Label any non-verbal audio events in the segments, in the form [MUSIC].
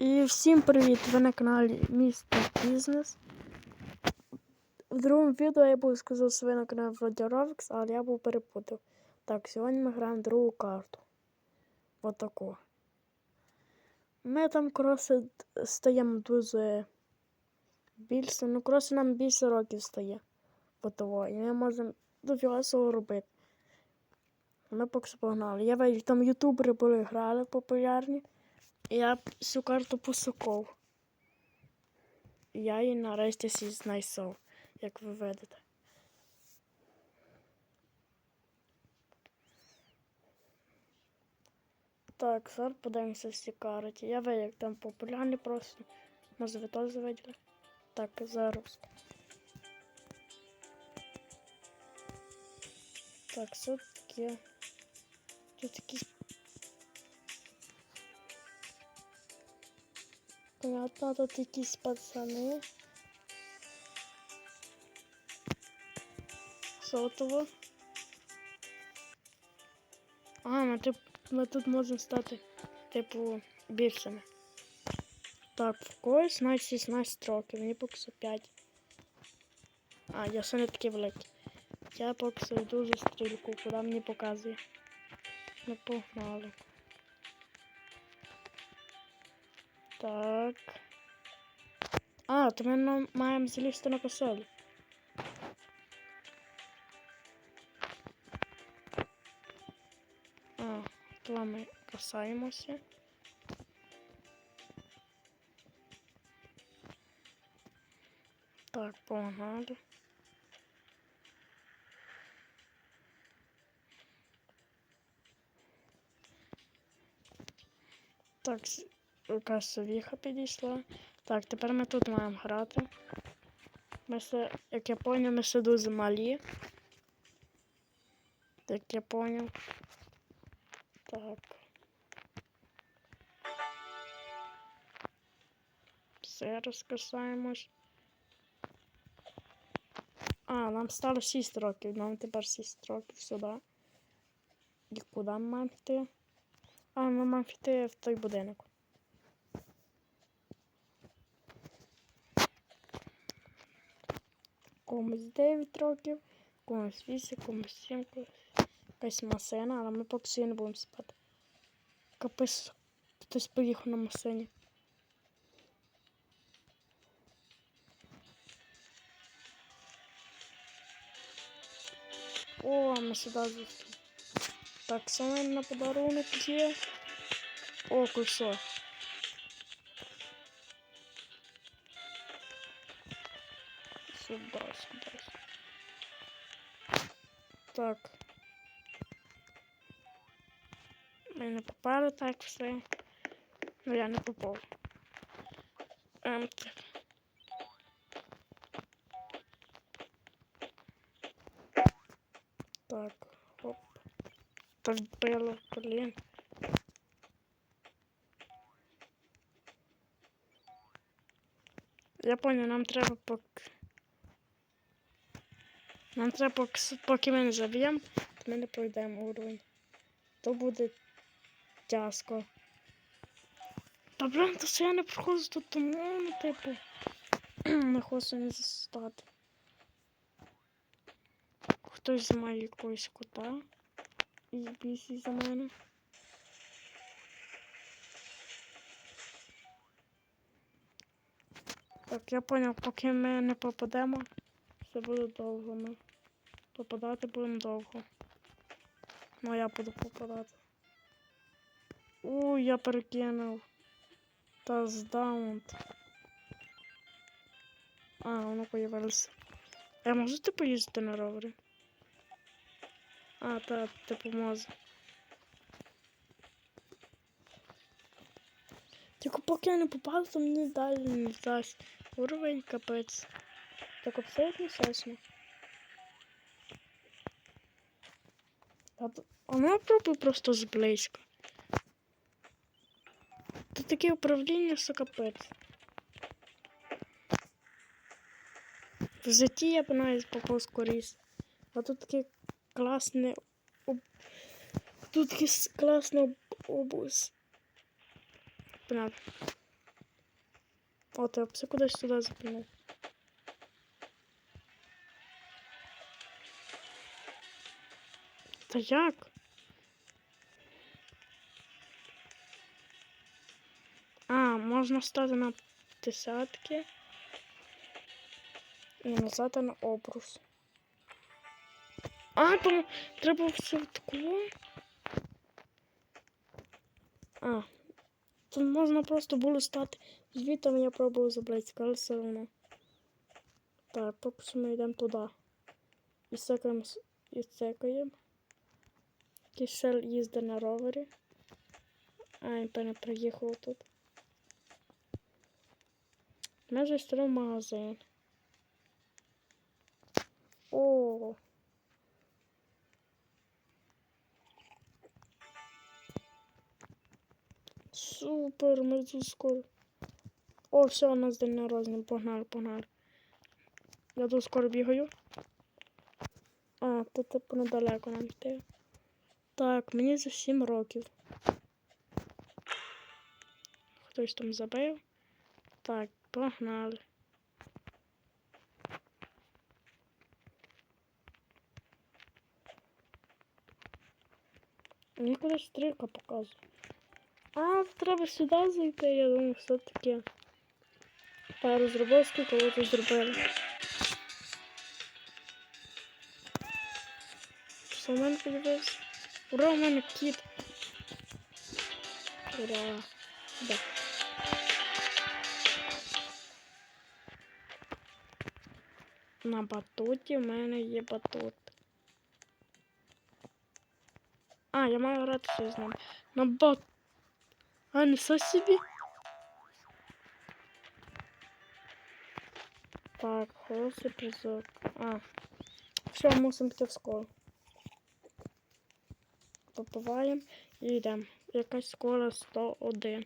І всім привіт! Ви на каналі Містер Бізнес. В другому відео я був сказав, що ви на каналі Вроді але я був перепутав. Так, сьогодні ми граємо другу карту. Отаку. Ми там кроси стаємо дуже більше. Ну, кроси нам більше років стає. Отого. І ми можемо дофіга всього робити. Ми поки погнали. Я бачу, там ютубери були грали популярні. Я всю карту посуков. І Я її нарешті знайшов, як ви видите. Так, зараз подивимося всі карті. Я видів, як там популярні просто. Може ви теж виділи? Так, зараз. Так, таке? Тут якісь Понятно, тут якісь пацани. Сотово. А, ми, тип, ми тут можемо стати, типу, більшими. Так, в когось навіть 16 років, мені поки що 5. А, я ще не такий великий. Я поки що йду за стрільку, куди мені показує. Ну, погнали. Так. А, то ми маємо залізти на поселі. А, то ми касаємося. Так, погнали. Так, с- якась совіха підійшла. Так, тепер ми тут маємо грати. Ми все, як я поняв, ми ще дуже малі. Як я поняв. Так. Все розкасаємось. А, нам стало 6 років, нам тепер 6 років сюди. І куди ми маємо йти? А, ми маємо йти в той будинок. Комусь 9 років, комусь 8, комусь 7, комусь якась машина, але ми поки що будемо спати. Капець, хтось поїхав на машині. О, ми сюди зайшли. Так, саме на подарунок є. О, кусок. Сюда, сюда. Так. Ми не попали так все. Ну я не попав. Ем, так. Так, хоп. Так було, блін. Я понял, нам треба пок... Нам треба поки, ми не заб'ємо, ми не пройдемо уровень. То буде тяжко. Та блин, то що я не проходжу тут тому, ну типу. [CLEARS THROAT] не хочу не застати. Хтось має якогось кота і бісить за мене. Так, я поняв, поки ми не попадемо, це буде довго. Ми попадати будемо довго. Ну я буду попадати. У, я перекинув. Таздаунт. А, воно появилося. Я можу типу їздити на ровері? А, та, типу можу. Тільки поки я не попав, то мені далі не дасть. Уровень капець. Так абсолютно чесно. А, т- а ну пробуй просто зблизько. Тут таке управління, що капець. В житті я б навіть попав скоріше. А тут таке класне. об- Тут таке класне об- обуз. Понятно. О, ти все кудись сюди запинув. Та як? А, можна стати на десятки. І назад на обрус. А, тому треба все таку. А, то можна просто було стати. Звідти я пробував забрати, але все одно. Так, поки ми йдемо туди. І секаємо, і секаємо. Кисель їздить на ровері. А, він певно приїхав тут. Ми вже строїмо магазин. О. Супер, ми тут скоро. О, все, у нас день народження. Погнали, погнали. Я тут скоро бігаю. А, тут типу недалеко нам йти. Так, мені за 7 років. Хтось там забив. Так, погнали. Мені кудись стрілка показує. А, треба сюди зайти, я думаю, все-таки. Пару зробив, скільки ви зробили. Що в мене подивився? Ура, у мене кіт. Ура. Да. На батуті в мене є батут. А, я маю гратися з ним. На бат. А, не все собі. Так, хороший призок. А. Все, мусимо піти в школу. Попиваємо і. Якась школа 101.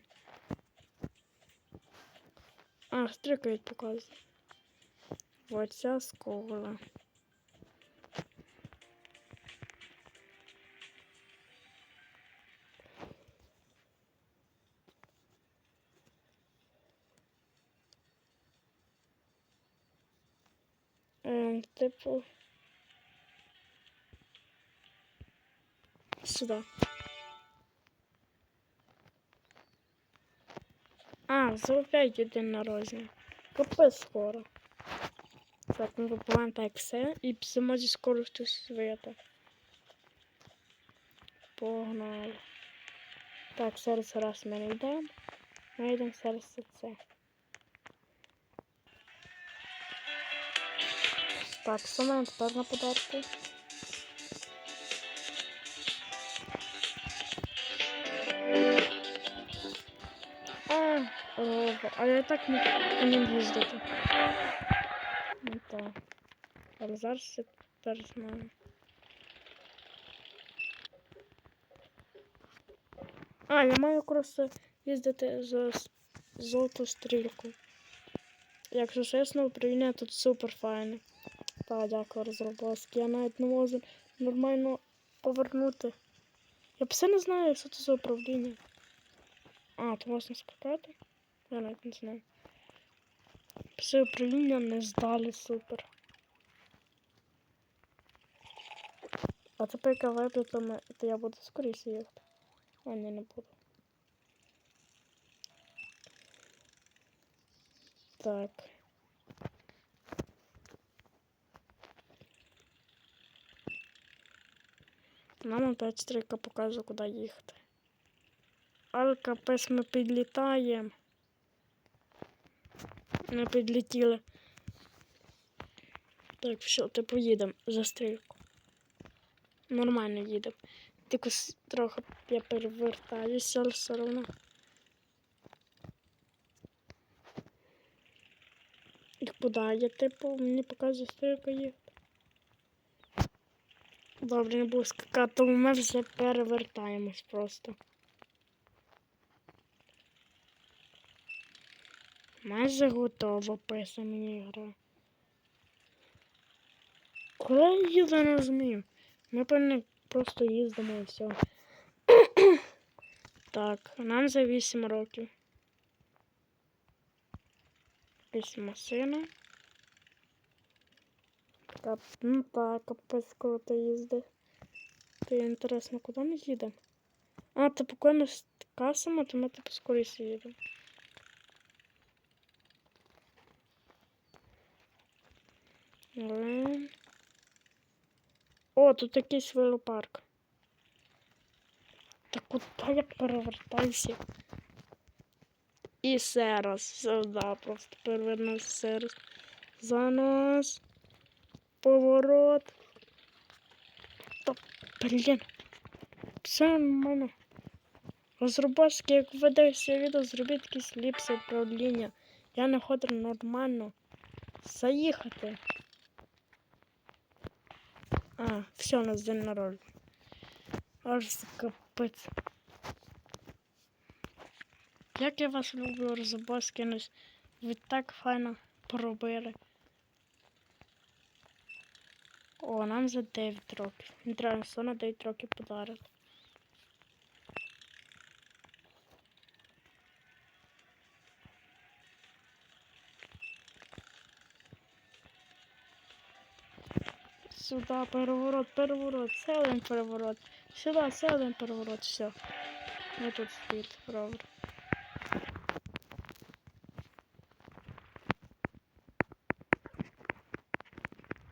А, стрикають показує. Вот ця школа. Ем, типу. Сюди. А, за опять є день народження. Капець скоро. Так, ми випиваємо так все і псимо зі скоростю света. Погнали. Так, зараз раз ми не йдемо. Ми йдемо зараз це. Так, мене тепер на подарку? О, а я так не вмію їздити. Ну так. Але зараз я тепер знаю. А, я маю просто їздити за золоту стрілку. Якщо чесно, управління тут супер файне. Та, дякую, розробовські. Я навіть не можу нормально повернути. Я все не знаю, що це за управління. А, то можна скакати? Навіть не знаю. Все управління не здалі супер. А тепер яка виб'ю, то, ми- то я буду скоріше їхати. А ні, не буду. Так. Нам опять стрілька показує, куди їхати. Але капець ми підлітаємо. Ми підлетіли. Так, все, ти поїдемо за стрільку. Нормально їдемо. Тільки трохи я перевертаюся, але все одно. І куди я, типу, мені показує стрілька їхати. Добре, не буду скакати, тому ми вже перевертаємось просто. Майже готова пише мені гра. Куди я не розумію. Ми певне просто їздимо і все. [COUGHS] так, нам за 8 років. якісь машини. Така, ну так, капець круто їздить. Ти інтересно, куди ми їдемо? А, ти покойно з касами, то ми типу скоріше їдемо. О, тут якийсь велопарк. Та куди я перевертаюся? І ще раз. Сюди просто перевернувся ще раз. Занос. Поворот. Та, блін. Все нормально. Розробочки, як ведеться відео, зробіть якісь ліпси управління. Я не хочу нормально заїхати. А, все, у нас день народження. Аж капець. Як я вас люблю, розробочки, ви так файно поробили. О, нам за 9 років. Треба на 9 років подарити. Сюда переворот, переворот, один переворот. Сюда, один переворот, все. Ну тут стоїть ровер.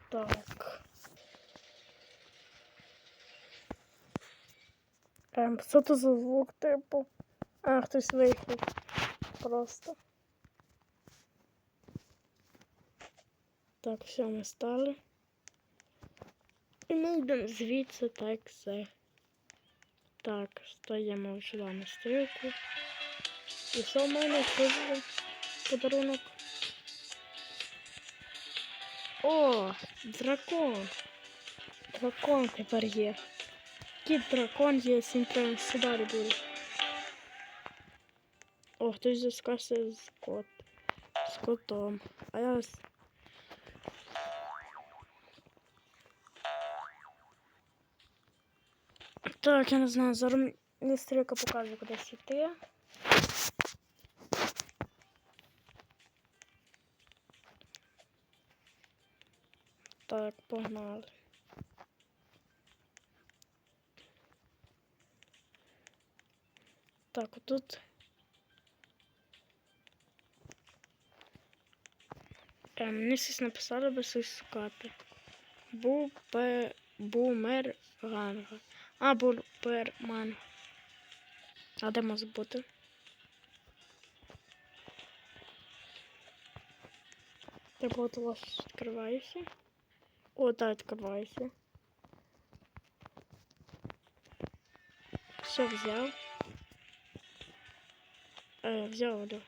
Так. Ем, що це за звук, типу? А, хтось виїхав. Просто. Так, все, ми стали. І ми йдемо звідси так все. Так, стаємо сюди на стойку. І що в мене за подарунок? О, дракон. Дракон тепер є. Кіт дракон є, сім прямо сюди буде. О, хтось заскався з кот. З котом. А я Так, я не знаю, зараз мені стрілка покаже, куди йти. Так, погнали. Так, отут. Е, мені щось написали би щось шукати. Бупе... Бумер ганга. А, Буперман. А де може бути? У вас відкривається. О, так, відкривається. Все взяв. Е, взяв, да.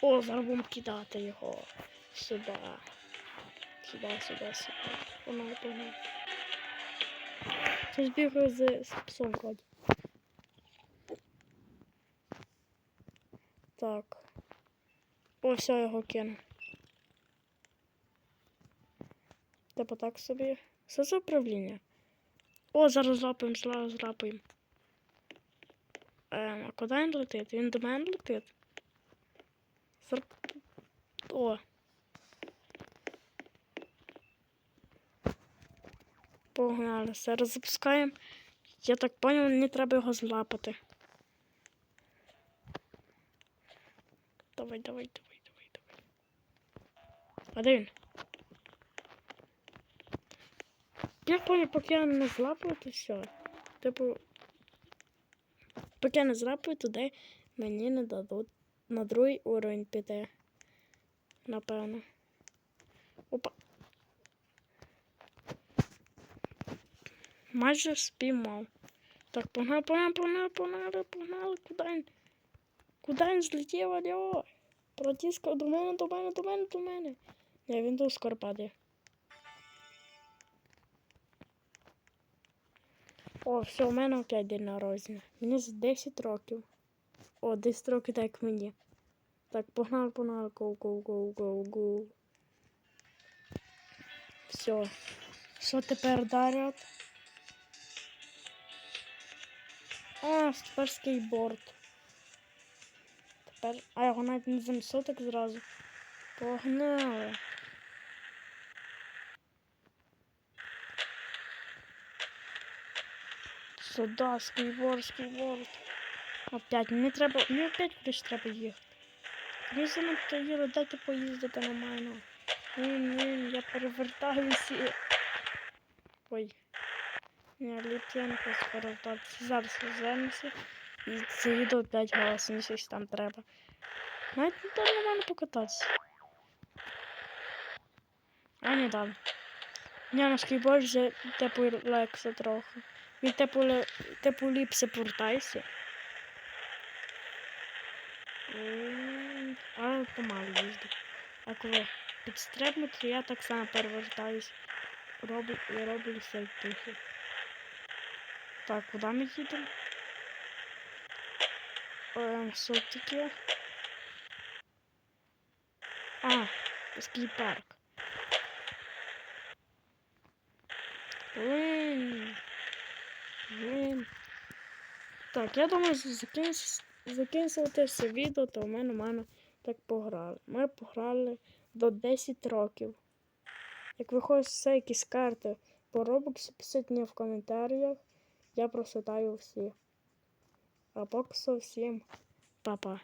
О, зараз будемо кидати його. Сюди. Сюди, сюди, сюди. Погнали, погнали. Щось бігаю з, з псом вроді. Так. О, все, я його кину. Типа так собі. Все за управління. О, зараз злапаємо, зараз злапаємо. Ем, а куди він летить? Він до мене летить? Зар... О. Погнали, зараз запускаємо. Я так поняв, мені треба його злапати. Давай, давай, давай, давай, давай. А він? Я поняв, поки я не злапаю, то все. Типу. Поки я не злапаю, туди мені не дадуть на другий уровень піти. Напевно. Опа. Майже спіймав. Так, погнали, погнали, погнали, погнали, погнали. Куди він? Куди він злетів, алло? Протіскав до мене, до мене, до мене, до мене. Ні, він тут скоро падає. О, все, у мене опять день народження. Мені з 10 років. О, 10 років так мені. Так, погнали, погнали, гоу, гоу, гоу, гоу, гоу. Все. Що тепер дарять? А, тепер скейтборд. Тепер. А його навіть не замсу так зразу. Погнали. Сюда, скейборд, скейборд. Опять, мені треба. Мені опять кудись треба їхати. Мені занадто їду, дайте поїздити нормально. Він, він, я перевертаюся. Ой. Не, літянка перевертатися. Зараз розвернуся. І заїду опять голосом, щось там треба. Навіть не там нормально покататися. А не там. Я на скейборді вже типу легше трохи. Він типу, типу ліпше портайся. А помалу їздить. А коли підстрибнути, я так само перевертаюсь. Роблю, роблю сальтухи. Так, куди ми їдемо? Ем, що таке? А, скейпарк. Блин. Блин. Так, я думаю, закінчити все відео, то в мене мама так пограли. Ми пограли до 10 років. Як виходить все якісь карти по Roblox, пишіть мені в коментарях. Я прочитаю всі. А поки всім па-па.